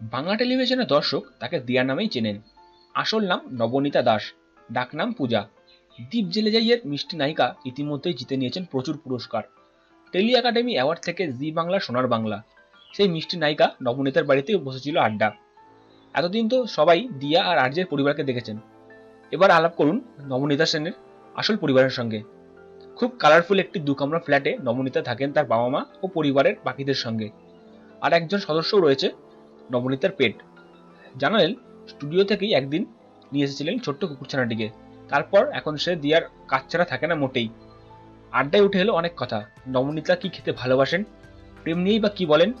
বাংলা টেলিভিশনের দর্শক তাকে দিয়া নামেই চেনেন। আসল নাম নবনীতা দাস, ডাকনাম পূজা। দ্বীপ জেলে যাইয়ের মিষ্টি নায়িকা ইতিমধ্যেই জিতে নিয়েছেন প্রচুর পুরস্কার। টেলি একাডেমি অ্যাওয়ার্ড থেকে জি বাংলা, সোনার বাংলা। সেই মিষ্টি নায়িকা নবনীতার বাড়িতে বসেছিল আড্ডা। এতদিন তো সবাই দিয়া আর আর্যের পরিবারকে দেখেছেন। এবার আলাপ করুন নবনীতা সেনের আসল পরিবারের সঙ্গে। খুব কালারফুল একটি দুকামরা ফ্ল্যাটে নবনীতা থাকেন তার বাবা মা ও পরিবারের বাকিদের সঙ্গে। আর একজন সদস্যও রয়েছে নবনীতার পেট। জানালেন, স্টুডিও থেকেই একদিন নিয়ে এসেছিলেন ছোট্ট কুকুরছানাটিকে। তারপর এখন সে দিয়ার কাজ ছাড়া থাকে না মোটেই। আড্ডায় উঠে এলো অনেক কথা। নবনীতা কি খেতে ভালোবাসেন? প্রেম নিয়েই বা কি বলেন?